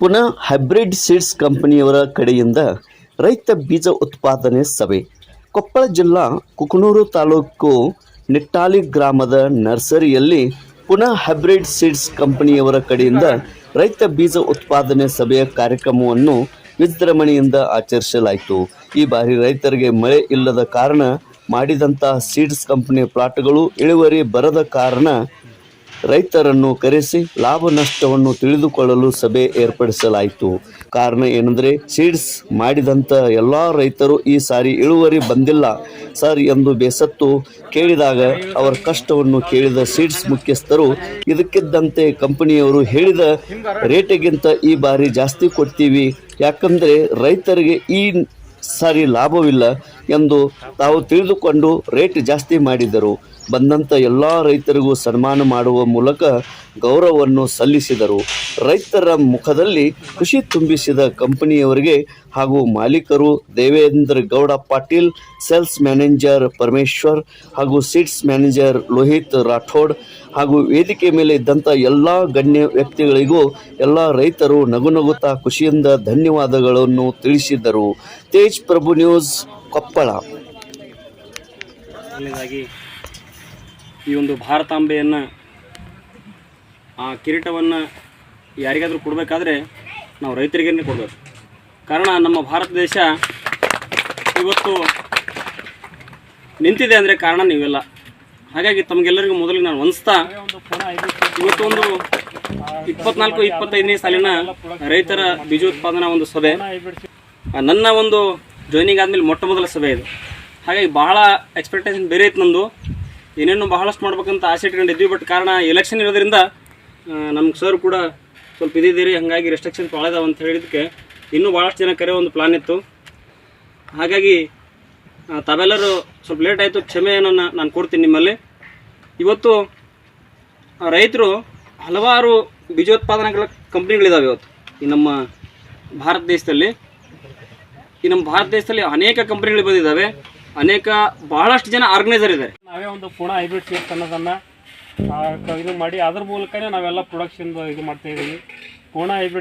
ಪುನಃ hybrid seeds ಕಂಪನಿಯವರ ಕಡೆಯಿಂದ ರೈತ ಬೀಜ ಉತ್ಪಾದನೆ ಸಭೆ. ಕೊಪ್ಪಳ ಜಿಲ್ಲಾ ಕುಕನೂರು ತಾಲೂಕು ನಿಟ್ಟಾಲಿ ಗ್ರಾಮದ ನರ್ಸರಿಯಲ್ಲಿ ಪುನಃ ಹೈಬ್ರಿಡ್ ಸೀಡ್ಸ್ ಕಂಪನಿಯವರ ಕಡೆಯಿಂದ ರೈತ ಬೀಜ ಉತ್ಪಾದನೆ ಸಭೆಯ ಕಾರ್ಯಕ್ರಮವನ್ನು ವಿಜೃಂಭಣೆಯಿಂದ ಆಚರಿಸಲಾಯಿತು. ಈ ಬಾರಿ ರೈತರಿಗೆ ಮಳೆ ಇಲ್ಲದ ಕಾರಣ ಮಾಡಿದಂತಹ ಸೀಡ್ಸ್ ಕಂಪನಿಯ ಪ್ಲಾಟ್ಗಳು ಇಳುವರಿ ಬರದ ಕಾರಣ ರೈತರನ್ನು ಕರೆಸಿ ಲಾಭ ನಷ್ಟವನ್ನು ತಿಳಿದುಕೊಳ್ಳಲು ಸಭೆ ಏರ್ಪಡಿಸಲಾಯಿತು. ಕಾರಣ ಏನಂದರೆ ಸೀಡ್ಸ್ ಮಾಡಿದಂಥ ಎಲ್ಲ ರೈತರು ಈ ಸಾರಿ ಇಳುವರಿ ಬಂದಿಲ್ಲ. ಸರ್ ಎಂದು ಬೇಸತ್ತು ಕೇಳಿದಾಗ ಅವರ ಕಷ್ಟವನ್ನು ಕೇಳಿದ ಸೀಡ್ಸ್ ಮುಖ್ಯಸ್ಥರು ಇದಕ್ಕಿದ್ದಂತೆ ಕಂಪನಿಯವರು ಹೇಳಿದ ರೇಟಿಗಿಂತ ಈ ಬಾರಿ ಜಾಸ್ತಿ ಕೊಡ್ತೀವಿ. ಯಾಕಂದರೆ ರೈತರಿಗೆ ಈ ಸಾರಿ ಲಾಭವಿಲ್ಲ ಎಂದು ತಾವು ತಿಳಿದುಕೊಂಡು ರೇಟ್ ಜಾಸ್ತಿ ಮಾಡಿದರು. ಬಂದಂಥ ಎಲ್ಲ ರೈತರಿಗೂ ಸನ್ಮಾನ ಮಾಡುವ ಮೂಲಕ ಗೌರವವನ್ನು ಸಲ್ಲಿಸಿದರು. ರೈತರ ಮುಖದಲ್ಲಿ ಖುಷಿ ತುಂಬಿಸಿದ ಕಂಪನಿಯವರಿಗೆ ಹಾಗೂ ಮಾಲೀಕರು ದೇವೇಂದ್ರ ಗೌಡ ಪಾಟೀಲ್, ಸೇಲ್ಸ್ ಮ್ಯಾನೇಜರ್ ಪರಮೇಶ್ವರ್ ಹಾಗೂ ಸೀಡ್ಸ್ ಮ್ಯಾನೇಜರ್ ಲೋಹಿತ್ ರಾಠೋಡ್ ಹಾಗೂ ವೇದಿಕೆ ಮೇಲೆ ಇದ್ದಂಥ ಎಲ್ಲ ಗಣ್ಯ ವ್ಯಕ್ತಿಗಳಿಗೂ ಎಲ್ಲ ರೈತರು ನಗು ನಗುತ್ತಾ ಖುಷಿಯಿಂದ ಧನ್ಯವಾದಗಳನ್ನು ತಿಳಿಸಿದರು. ತೇಜ್ ಪ್ರಭು ನ್ಯೂಸ್ ಕೊಪ್ಪಳ. ಈ ಒಂದು ಭಾರತಾಂಬೆಯನ್ನು, ಆ ಕಿರೀಟವನ್ನು ಯಾರಿಗಾದರೂ ಕೊಡಬೇಕಾದ್ರೆ ನಾವು ರೈತರಿಗೇ ಕೊಡಬೇಕು. ಕಾರಣ ನಮ್ಮ ಭಾರತ ದೇಶ ಇವತ್ತು ನಿಂತಿದೆ ಅಂದರೆ ಕಾರಣ ನೀವೆಲ್ಲ. ಹಾಗಾಗಿ ತಮಗೆಲ್ಲರಿಗೂ ಮೊದಲಿಗೆ ನಾನು ಹೊಂದಿಸ್ತಾ, ಇವತ್ತೊಂದು ಇಪ್ಪತ್ನಾಲ್ಕು, ಇಪ್ಪತ್ತೈದನೇ ಸಾಲಿನ ರೈತರ ಬೀಜೋತ್ಪಾದನಾ ಒಂದು ಸಭೆ. ನನ್ನ ಒಂದು ಜಾಯ್ನಿಂಗ್ ಆದಮೇಲೆ ಮೊಟ್ಟ ಮೊದಲ ಸಭೆ ಇದು. ಹಾಗಾಗಿ ಬಹಳ ಎಕ್ಸ್ಪೆಕ್ಟೇಷನ್ ಬೇರೆ ಇತ್ತು ನಂದು ಏನೇನು ಬಹಳಷ್ಟು ಮಾಡ್ಬೇಕಂತ ಆಸೆ ಇಟ್ಕೊಂಡಿದ್ವಿ ಬಟ್ ಕಾರಣ ಎಲೆಕ್ಷನ್ ಇರೋದ್ರಿಂದ ನಮ್ಗೆ ಸರ್ ಕೂಡ ಸ್ವಲ್ಪ ಇದಿದ್ದೀರಿ ಹಾಗಾಗಿ ರೆಸ್ಟ್ರಿಕ್ಷನ್ ಭಾಳ ಇದಾವೆ ಅಂತ ಹೇಳಿದ್ದಕ್ಕೆ ಇನ್ನೂ ಭಾಳಷ್ಟು ಜನ ಕರೆಯೋ ಒಂದು ಪ್ಲಾನ್ ಇತ್ತು. ಹಾಗಾಗಿ ತಾವೆಲ್ಲರೂ ಸ್ವಲ್ಪ ಲೇಟ್ ಆಯಿತು ಕ್ಷಮೆಯನ್ನು ನಾನು ಕೊಡ್ತೀನಿ ನಿಮ್ಮಲ್ಲಿ. ಇವತ್ತು ರೈತರು ಹಲವಾರು ಬೀಜೋತ್ಪಾದನಾ ಕಂಪ್ನಿಗಳಿದ್ದಾವೆ ಇವತ್ತು. ಈ ನಮ್ಮ ಭಾರತ ದೇಶದಲ್ಲಿ, ಈ ನಮ್ಮ ಭಾರತ ದೇಶದಲ್ಲಿ ಅನೇಕ ಕಂಪ್ನಿಗಳು ಬಂದಿದ್ದಾವೆ ಅನೇಕ ಬಹಳಷ್ಟು ಜನ ಆರ್ಗನೈಸರ್ ಇದ್ದಾರೆ. ನಾವೇ ಒಂದು ಪುಣ ಹೈಬ್ರಿಡ್ ಸೀಡ್ಸ್ ಅನ್ನೋದನ್ನ ಇದು ಮಾಡಿ, ಅದ್ರ ಮೂಲಕನೇ ನಾವೆಲ್ಲ ಪ್ರೊಡಕ್ಷನ್ ಇದು ಮಾಡ್ತಾ ಇದೀವಿ. ಪೂರ್ಣ ಹೈಬ್ರಿಡ್